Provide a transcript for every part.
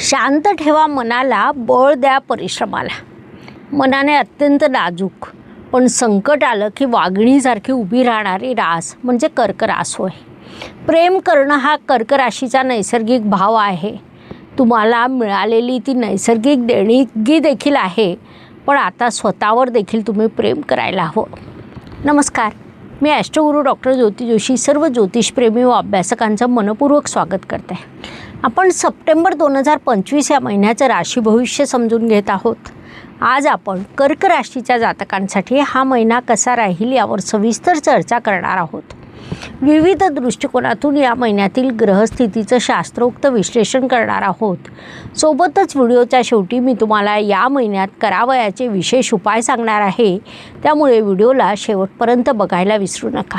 शांत ठेवा मनाला बळ द्या परिश्रमाला. मनाने अत्यंत नाजूक पण संकट आलं की वाघिणीसारखी उभी राहणारी रास म्हणजे कर्करास होय. प्रेम करणं हा कर्कराशीचा नैसर्गिक भाव आहे. तुम्हाला मिळालेली ती नैसर्गिक देणगी देखील आहे पण आता स्वतःवर देखील तुम्ही प्रेम करायला हवं. नमस्कार. मी ॲस्ट्रोगुरू डॉक्टर ज्योती जोशी सर्व ज्योतिषप्रेमी व अभ्यासकांचं मनपूर्वक स्वागत करते. आपण सप्टेंबर दोन हजार पंचवीस या महिन्याचं राशी भविष्य समजून घेत आहोत. आज आपण कर्क राशीच्या जातकांसाठी हा महिना कसा राहील यावर सविस्तर चर्चा करणार आहोत. विविध दृष्टिकोनातून या महिन्यातील ग्रहस्थितीचं शास्त्रोक्त विश्लेषण करणार आहोत. सोबतच व्हिडिओच्या शेवटी मी तुम्हाला या महिन्यात करावयाचे विशेष उपाय सांगणार आहे. त्यामुळे व्हिडिओला शेवटपर्यंत बघायला विसरू नका.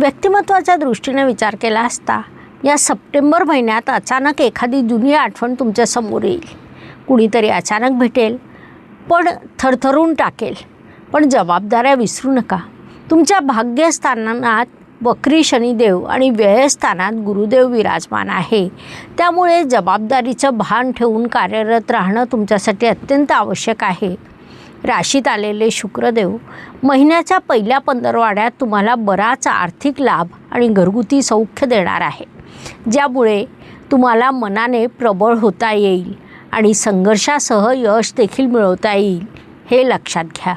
व्यक्तिमत्वाच्या दृष्टीने विचार केला असता या सप्टेंबर महिन्यात अचानक एखादी जुनी आठवण तुमच्यासमोर येईल. कुणीतरी अचानक भेटेल पण थरथरून टाकेल. पण जबाबदाऱ्या विसरू नका. तुमच्या भाग्यस्थानात वक्री शनिदेव आणि व्ययस्थानात गुरुदेव विराजमान आहे. त्यामुळे जबाबदारीचं भान ठेवून कार्यरत राहणं तुमच्यासाठी अत्यंत आवश्यक आहे. राशीत आलेले शुक्रदेव महिन्याच्या पहिल्या पंधरवाड्यात तुम्हाला बराच आर्थिक लाभ आणि घरगुती सौख्य देणार आहे. ज्यामुळे तुम्हाला मनाने प्रबळ होता येईल आणि संघर्षासह यश देखील मिळवता येईल हे लक्षात घ्या.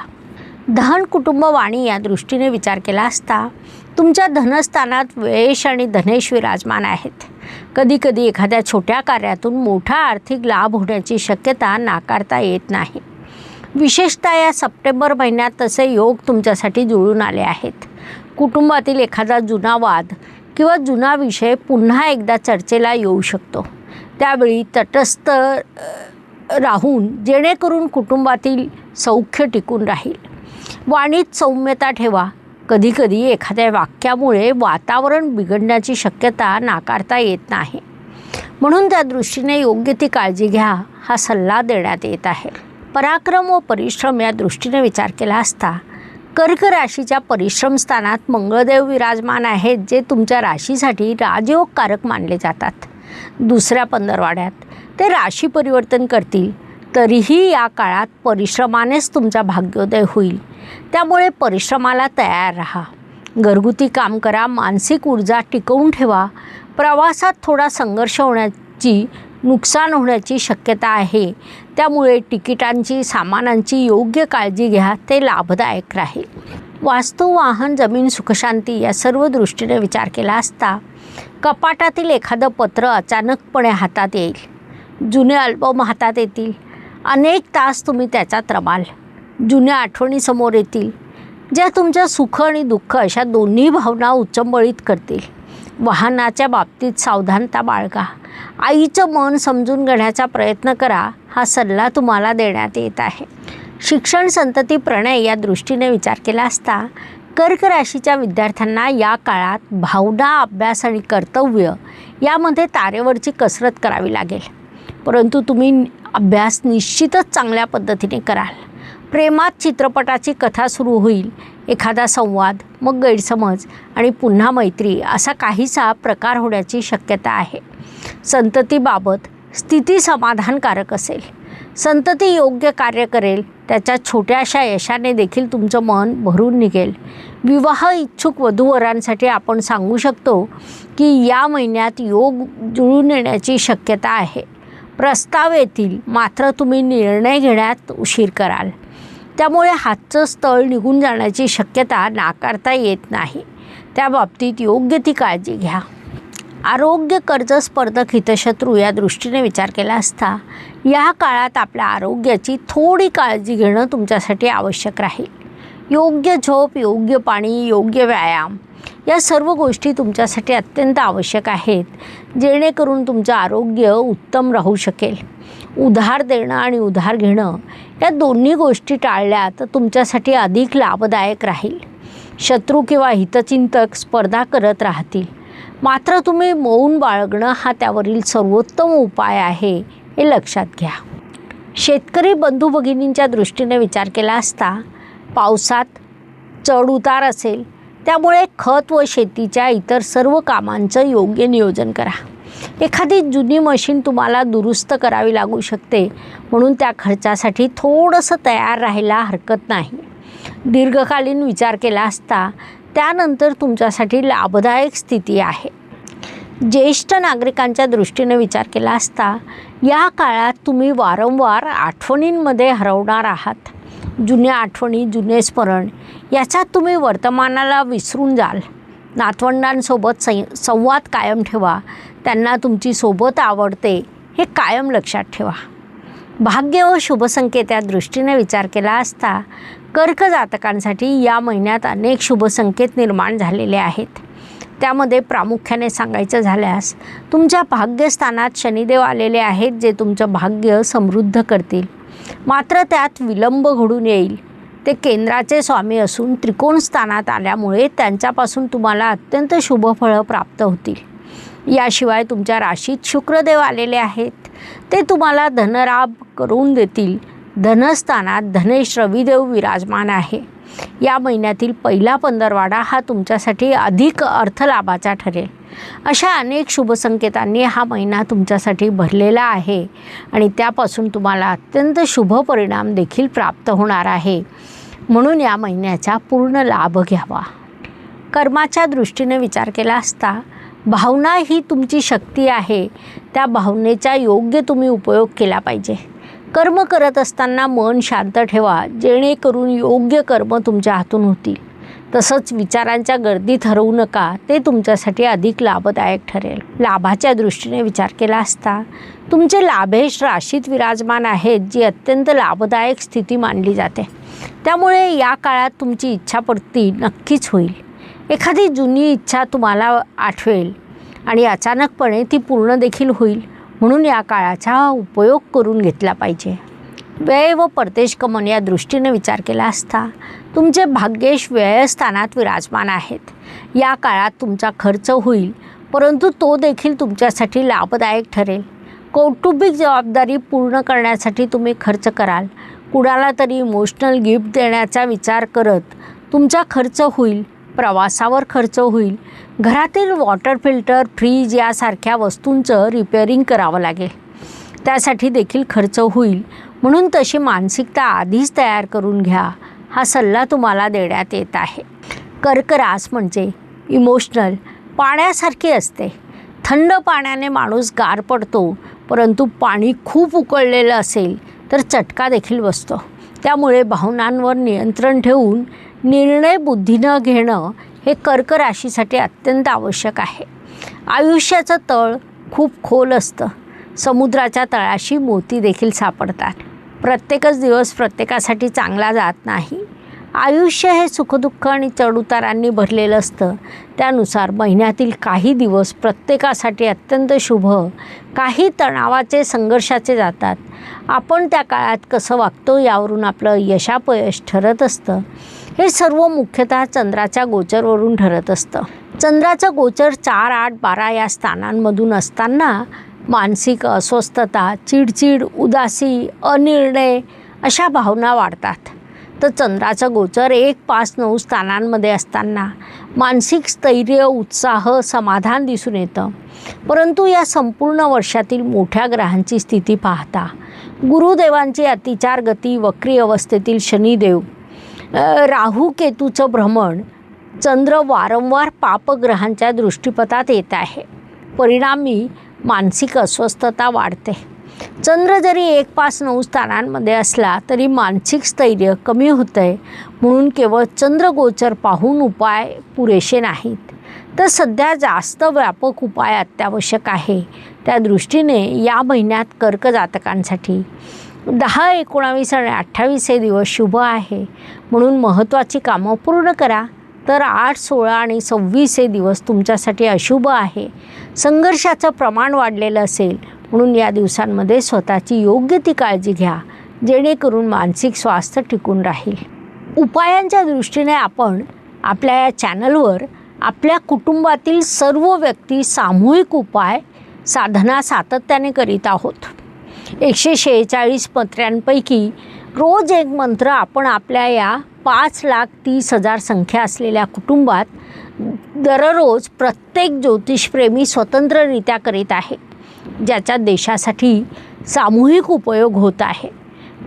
धन कुटुंब वाणी या दृष्टीने विचार केला असता तुमच्या धनस्थानात वेश आणि धनेश विराजमान आहेत. कधीकधी एखाद्या छोट्या कार्यातून मोठा आर्थिक लाभ होण्याची शक्यता नाकारता येत नाही. विशेषतः या सप्टेंबर महिन्यात तसे योग तुमच्यासाठी जुळून आले आहेत. कुटुंबातील एखादा जुना वाद किंवा जुना विषय पुन्हा एकदा चर्चेला येऊ शकतो. त्यावेळी तटस्थ राहून जेणेकरून कुटुंबातील सौख्य टिकून राहील. वाणीत सौम्यता ठेवा. कधीकधी एखाद्या वाक्यामुळे वातावरण बिघडण्याची शक्यता नाकारता येत नाही. म्हणून त्या दृष्टीने योग्य ती काळजी घ्या हा सल्ला देण्यात येत आहे. पराक्रम व परिश्रम या दृष्टीने विचार केला असता. कर्क राशीच्या परिश्रम स्थानात मंगळदेव विराजमान आहेत जे तुमच्या राशीसाठी राजयोगकारक मानले जातात. दुसऱ्या पंधरवाड्यात ते राशी परिवर्तन करतील. तरीही या काळात परिश्रमानेच तुमचा भाग्योदय होईल. त्यामुळे परिश्रमाला तयार राहा. घरगुती काम करा मानसिक ऊर्जा टिकवून ठेवा. प्रवासात थोडा संघर्ष होण्याची नुकसान होण्याची शक्यता आहे. त्यामुळे तिकिटांची सामानांची योग्य काळजी घ्या ते लाभदायक राहील. वास्तू वाहन जमीन सुखशांती या सर्व दृष्टीने विचार केला असता कपाटातील एखादं पत्र अचानकपणे हातात येईल. जुने अल्बम हातात येतील. अनेक तास तुम्ही त्याचा त्रमाल जुन्या आठवणी समोर येतील. ज्या तुमच्या सुख आणि दुःख अशा दोन्ही भावना उच्चंबळीत करतील. वाहनाच्या बाबतीत सावधानता बाळगा. आईचं मन समजून घेण्याचा प्रयत्न करा हा सल्ला तुम्हाला देण्यात येत आहे. शिक्षण संतती प्रणय या दृष्टीने विचार केला असता कर्क राशीच्या विद्यार्थ्यांना या काळात भावना अभ्यास आणि कर्तव्य यामध्ये तारेवरची कसरत करावी लागेल. परंतु तुम्ही अभ्यास निश्चितच चांगल्या पद्धतीने कराल. प्रेमात चित्रपटाची कथा सुरू होईल एखादा संवाद मग गैरसमज आणि पुन्हा मैत्री असा काहीसा प्रकार होण्याची शक्यता आहे. संततीबाबत स्थिती समाधानकारक असेल. संतती योग्य कार्य करेल त्याच्या छोट्याशा यशाने देखील तुमचं मन भरून निघेल. विवाह इच्छुक वधूवरांसाठी आपण सांगू शकतो की या महिन्यात योग जुळून येण्याची शक्यता आहे. प्रस्ताव येतील मात्र तुम्ही निर्णय घेण्यात उशीर कराल. त्यामुळे हातचं स्थळ निघून जाण्याची शक्यता नाकारता येत नाही. त्या बाबतीत योग्य ती काळजी घ्या. आरोग्य कर्ज स्पर्धक हितशत्रू या दृष्टीने विचार केला असता या काळात आपल्या आरोग्याची थोडी काळजी घेणं तुमच्यासाठी आवश्यक राहील. योग्य झोप योग्य पाणी योग्य व्यायाम या सर्व गोष्टी तुमच्यासाठी अत्यंत आवश्यक आहेत जेणेकरून तुमचं आरोग्य उत्तम राहू शकेल. उधार देणं आणि उधार घेणं या दोन्ही गोष्टी टाळल्या तर तुमच्यासाठी अधिक लाभदायक राहील. शत्रू किंवा हितचिंतक स्पर्धा करत राहतील. मात्र तुम्ही मौन बाळगणं हा त्यावरील सर्वोत्तम उपाय आहे हे लक्षात घ्या. शेतकरी बंधू भगिनींच्या दृष्टीने विचार केला असता पावसात चढउतार असेल त्यामुळे खत व शेतीच्या इतर सर्व कामांचं योग्य नियोजन करा. एखादी जुनी मशीन तुम्हाला दुरुस्त करावी लागू शकते म्हणून त्या खर्चासाठी थोडंसं तयार राहायला हरकत नाही. दीर्घकालीन विचार केला असता त्यानंतर तुमच्यासाठी लाभदायक स्थिती आहे. ज्येष्ठ नागरिकांच्या दृष्टीने विचार केला असता या काळात तुम्ही वारंवार आठवणींमध्ये हरवणार आहात. जुन्या आठवणी जुने स्मरण याच्यात तुम्ही वर्तमानाला विसरून जाल. नातवंडांसोबत सं संवाद कायम ठेवा. त्यांना तुमची सोबत आवडते हे कायम लक्षात ठेवा. भाग्य व शुभसंकेत या दृष्टीने विचार केला असता कर्क जातकांसाठी या महिन्यात अनेक शुभसंकेत निर्माण झालेले आहेत. त्यामध्ये प्रामुख्याने सांगायचं झाल्यास तुमच्या भाग्यस्थानात शनिदेव आलेले आहेत जे तुमचं भाग्य समृद्ध करतील. मात्र त्यात विलंब घडून येईल. ते केंद्राचे स्वामी असून त्रिकोण स्थानात आल्यामुळे त्यांच्यापासून तुम्हाला अत्यंत शुभ फळं प्राप्त होतील. याशिवाय तुमच्या राशीत शुक्रदेव आलेले आहेत. ते तुम्हाला धनराब करून देतील. धनस्थानात धनेश रविदेव विराजमान आहे. या महिन्यातील पहिला पंधरवाडा हा तुमच्यासाठी अधिक अर्थलाभाचा ठरेल. अशा अनेक शुभसंकेतांनी हा महिना तुमच्यासाठी भरलेला आहे आणि त्यापासून तुम्हाला अत्यंत शुभ परिणाम देखील प्राप्त होणार आहे. म्हणून या महिन्याचा पूर्ण लाभ घ्यावा. कर्माच्या दृष्टीने विचार केला असता भावना ही तुमची शक्ती आहे. त्या भावनेचा योग्य तुम्ही उपयोग केला पाहिजे. कर्म करत असताना मन शांत ठेवा जेणेकरून योग्य कर्म तुमच्या हातून होतील. तसंच विचारांच्या गर्दीत हरवू नका ते तुमच्यासाठी अधिक लाभदायक ठरेल. लाभाच्या दृष्टीने विचार केला असता तुमचे लाभेश राशीत विराजमान आहेत जी अत्यंत लाभदायक स्थिती मानली जाते. त्यामुळे या काळात तुमची इच्छापूर्ती नक्कीच होईल. एखादी जुनी इच्छा तुम्हाला आठवेल आणि अचानकपणे ती पूर्ण देखील होईल म्हणून या काळाचा उपयोग करून घेतला पाहिजे. व्यय व परदेश गमन या दृष्टीने विचार केला असता तुमचे भाग्येश व्ययस्थानात विराजमान आहेत. या काळात तुमचा खर्च होईल परंतु तो देखील तुमच्यासाठी लाभदायक ठरेल. कौटुंबिक जबाबदारी पूर्ण करण्यासाठी तुम्ही खर्च कराल. कुणाला तरी इमोशनल गिफ्ट देण्याचा विचार करत तुमचा खर्च होईल प्रवासावर खर्च होईल. घरातील वॉटर फिल्टर फ्रीज यासारख्या वस्तूंचं रिपेअरिंग करावं लागेल. त्यासाठी देखील खर्च होईल. म्हणून तशी मानसिकता आधीच तयार करून घ्या. हा सल्ला तुम्हाला देण्यात येत आहे. कर्करास म्हणजे इमोशनल पाण्यासारखी असते. थंड पाण्याने माणूस गार पडतो परंतु पाणी खूप उकळलेलं असेल तर चटका देखील बसतो. त्यामुळे भावनांवर नियंत्रण ठेवून निर्णय बुद्धीनं घेणं हे कर्क राशीसाठी अत्यंत आवश्यक आहे. आयुष्याचं तळ खूप खोल असतं. समुद्राच्या तळाशी मोती देखील सापडतात. प्रत्येकच दिवस प्रत्येकासाठी चांगला जात नाही. आयुष्य हे सुखदुःख आणि चढउतारांनी भरलेलं असतं. त्यानुसार महिन्यातील काही दिवस प्रत्येकासाठी अत्यंत शुभ काही तणावाचे संघर्षाचे जातात. आपण त्या काळात कसं वागतो यावरून आपलं यशापयश ठरत असतं. हे सर्व मुख्यतः चंद्राच्या गोचरवरून ठरत असतं. चंद्राचं गोचर चार आठ बारा या स्थानांमधून असताना मानसिक अस्वस्थता चिडचिड उदासी अनिर्णय अशा भावना वाढतात. तर चंद्राचं गोचर एक पाच नऊ स्थानांमध्ये असताना मानसिक स्थैर्य उत्साह समाधान दिसून येतं. परंतु या संपूर्ण वर्षातील मोठ्या ग्रहांची स्थिती पाहता गुरुदेवांची अतिचार गती वक्री अवस्थेतील शनिदेव राहू केतूचं भ्रमण चंद्र वारंवार पापग्रहांच्या दृष्टीपथात येत आहे. परिणामी मानसिक अस्वस्थता वाढते. चंद्र जरी एक पाच नऊ स्थानांमध्ये असला तरी मानसिक स्थैर्य कमी होतं आहे म्हणून केवळ चंद्रगोचर पाहून उपाय पुरेसे नाहीत. तर सध्या जास्त व्यापक उपाय अत्यावश्यक आहे. त्या दृष्टीने या महिन्यात कर्क जातकांसाठी दहा एकोणावीस आणि अठ्ठावीस हे दिवस शुभ आहे. म्हणून महत्त्वाची कामं पूर्ण करा. तर आठ सोळा आणि सव्वीस हे दिवस तुमच्यासाठी अशुभ आहे. संघर्षाचं प्रमाण वाढलेलं असेल. म्हणून या दिवसांमध्ये स्वतःची योग्य ती काळजी घ्या. जेणेकरून मानसिक स्वास्थ्य टिकून राहील. उपायांच्या दृष्टीने आपण आपल्या या चॅनलवर आपल्या कुटुंबातील सर्व व्यक्ती सामूहिक उपाय साधना सातत्याने करीत आहोत. एकशे शेहेचाळीस मंत्र्यांपैकी रोज एक मंत्र आपण आपल्या या पाच लाख तीस हजार संख्या असलेल्या कुटुंबात दररोज प्रत्येक ज्योतिषप्रेमी स्वतंत्ररित्या करीत आहे. ज्याचा देशासाठी सामूहिक उपयोग होत आहे.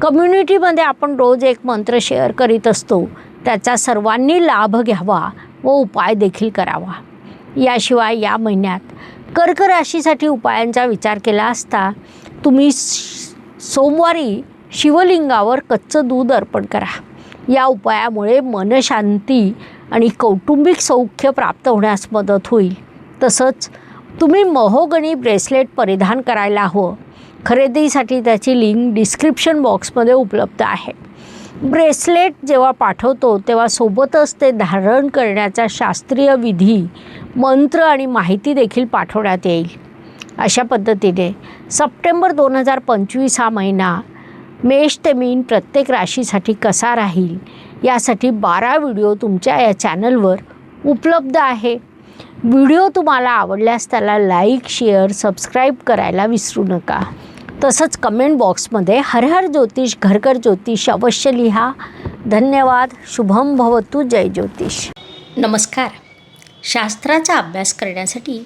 कम्युनिटीमध्ये आपण रोज एक मंत्र शेअर करीत असतो. त्याचा सर्वांनी लाभ घ्यावा व उपाय देखील करावा. याशिवाय या महिन्यात कर्क राशीसाठी उपायांचा विचार केला असता तुम्ही सोमवारी शिवलिंगावर कच्चं दूध अर्पण करा. या उपायामुळे मनशांती आणि कौटुंबिक सौख्य प्राप्त होण्यास मदत होईल. तसंच तुम्ही महोगणी ब्रेसलेट परिधान करायला हवं. खरेदीसाठी त्याची लिंक डिस्क्रिप्शन बॉक्समध्ये उपलब्ध आहे. ब्रेसलेट जेव्हा पाठवतो तेव्हा सोबतच ते धारण करण्याचा शास्त्रीय विधी मंत्र आणि माहिती देखील पाठवण्यात येईल. अशा पद्धतीने सप्टेंबर दोन हजार पंचवीस हा महिना मेष ते मीन प्रत्येक राशीसाठी कसा राहील यासाठी बारा व्हिडिओ तुमच्या या चॅनलवर उपलब्ध आहे. व्हिडिओ तुम्हाला आवडल्यास त्याला लाईक शेअर सबस्क्राईब करायला विसरू नका. तसंच कमेंट बॉक्समध्ये हर हर ज्योतिष घरघर ज्योतिष अवश्य लिहा. धन्यवाद. शुभम भवतु. जय ज्योतिष. नमस्कार. शास्त्राचा अभ्यास करण्यासाठी